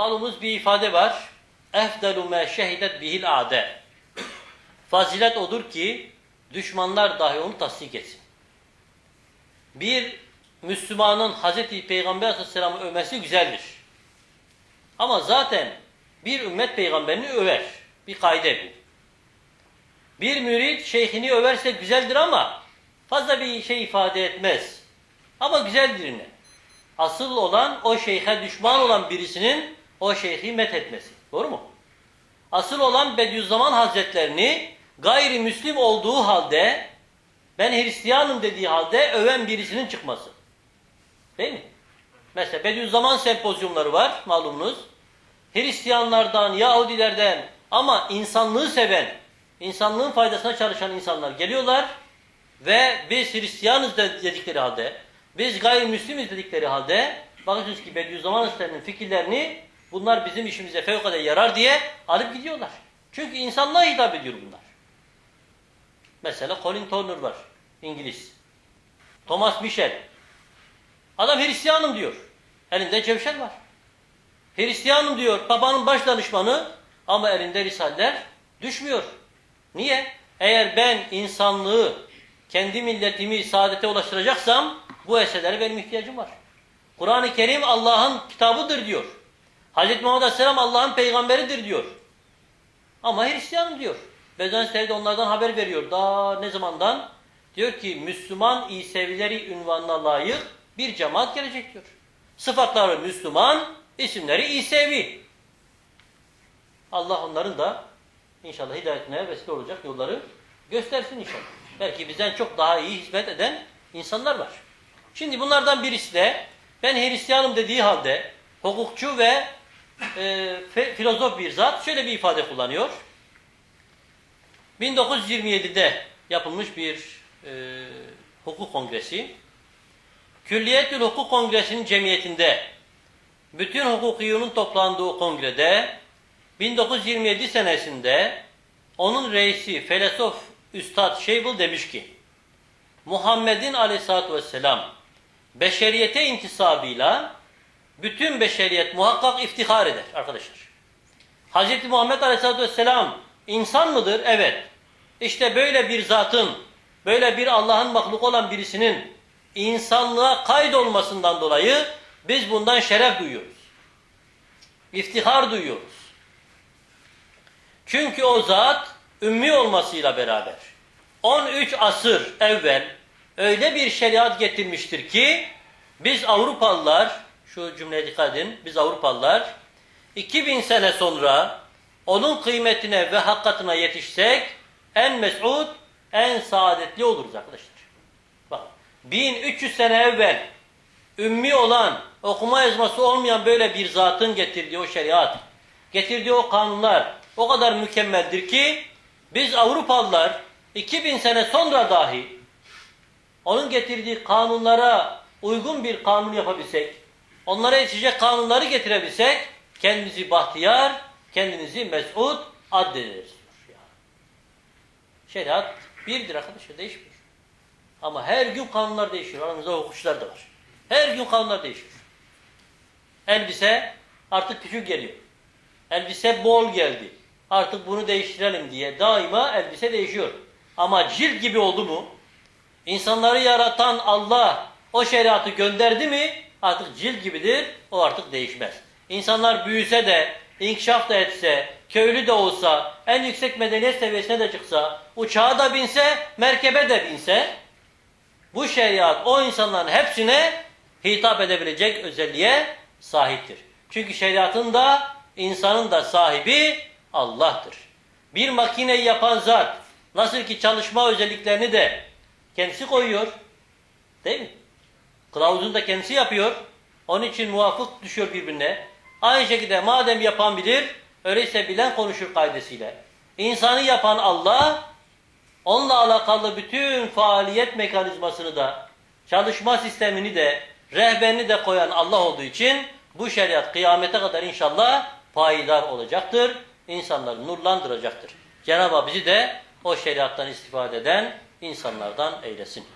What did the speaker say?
Malumuz bir ifade var. Efdelu me şehidet bihil ade. Fazilet odur ki düşmanlar dahi onu tasdik etsin. Bir Müslümanın Hazreti Peygamber Aleyhisselam'ı övmesi güzeldir. Ama zaten bir ümmet peygamberini över. Bir kaide bu. Bir mürit şeyhini överse güzeldir ama fazla bir şey ifade etmez. Ama güzeldir yine. Asıl olan o şeyhe düşman olan birisinin o şeyhi met etmesi. Doğru mu? Asıl olan Bediüzzaman Hazretlerini gayrimüslim olduğu halde ben Hristiyanım dediği halde öven birisinin çıkması. Değil mi? Mesela Bediüzzaman sempozyumları var malumunuz. Hristiyanlardan, Yahudilerden ama insanlığı seven, insanlığın faydasına çalışan insanlar geliyorlar ve biz Hristiyanız dedikleri halde, biz gayrimüslimiz dedikleri halde bakıyorsunuz ki Bediüzzaman Hazretleri'nin fikirlerini bunlar bizim işimize fevkalade yarar diye alıp gidiyorlar. Çünkü insanlığa hitap ediyor bunlar. Mesela Colin Turner var, İngiliz. Thomas Michel. Adam Hristiyanım diyor. Elinde cevşer var. Hristiyanım diyor, babanın baş danışmanı ama elinde risaleler düşmüyor. Niye? Eğer ben insanlığı, kendi milletimi saadete ulaştıracaksam bu eserlere benim ihtiyacım var. Kur'an-ı Kerim Allah'ın kitabıdır diyor. Hz. Muhammed Aleyhisselam Allah'ın peygamberidir diyor. Ama Hristiyanım diyor. Bezanisteri de onlardan haber veriyor. Daha ne zamandan? Diyor ki Müslüman İsevileri ünvanına layık bir cemaat gelecek diyor. Sıfatları Müslüman, isimleri İsevi. Allah onların da inşallah hidayetine vesile olacak yolları göstersin inşallah. Belki bizden çok daha iyi hizmet eden insanlar var. Şimdi bunlardan birisi de ben Hristiyanım dediği halde hukukçu ve e, filozof bir zat şöyle bir ifade kullanıyor. 1927'de yapılmış bir e, hukuk kongresi. Külliyetül Hukuk Kongresi'nin cemiyetinde bütün hukukiyunun toplandığı kongrede 1927 senesinde onun reisi filozof Üstad Şeybul demiş ki Muhammed'in aleyhissalatü vesselam beşeriyete intisabıyla bütün beşeriyet muhakkak iftihar eder arkadaşlar. Hz. Muhammed aleyhissalatü vesselam insan mıdır? Evet. İşte böyle bir zatın, böyle bir Allah'ın mahluk olan birisinin insanlığa kaydolmasından dolayı biz bundan şeref duyuyoruz. İftihar duyuyoruz. Çünkü o zat ümmi olmasıyla beraber 13 asır evvel öyle bir şeriat getirmiştir ki biz Avrupalılar şu cümleye dikkat edin biz Avrupalılar 2000 sene sonra onun kıymetine ve hakikatine yetişsek en mes'ud en saadetli oluruz arkadaşlar. Bak 1300 sene evvel ümmi olan okuma yazması olmayan böyle bir zatın getirdiği o şeriat getirdiği o kanunlar o kadar mükemmeldir ki biz Avrupalılar 2000 sene sonra dahi onun getirdiği kanunlara uygun bir kanun yapabilsek, onlara yetişecek kanunları getirebilsek kendimizi bahtiyar, kendimizi mes'ud addederiz. Şeriat birdir arkadaşlar değişmiyor. Ama her gün kanunlar değişiyor. Aramızda hukukçular da var. Her gün kanunlar değişiyor. Elbise artık küçük geliyor. Elbise bol geldi. Artık bunu değiştirelim diye daima elbise değişiyor. Ama cilt gibi oldu mu? İnsanları yaratan Allah o şeriatı gönderdi mi? Artık cilt gibidir. O artık değişmez. İnsanlar büyüse de, inkişaf da etse, köylü de olsa, en yüksek medeniyet seviyesine de çıksa, uçağa da binse, merkebe de binse, bu şeriat o insanların hepsine hitap edebilecek özelliğe sahiptir. Çünkü şeriatın da insanın da sahibi Allah'tır. Bir makineyi yapan zat nasıl ki çalışma özelliklerini de kendisi koyuyor. Değil mi? Kılavuzunu da kendisi yapıyor. Onun için muvafık düşüyor birbirine. Aynı şekilde madem yapan bilir, öyleyse bilen konuşur kaidesiyle. İnsanı yapan Allah, onunla alakalı bütün faaliyet mekanizmasını da, çalışma sistemini de, rehberini de koyan Allah olduğu için bu şeriat kıyamete kadar inşallah payidar olacaktır. İnsanları nurlandıracaktır. Cenab-ı bizi de o şeriattan istifade eden insanlardan eylesin.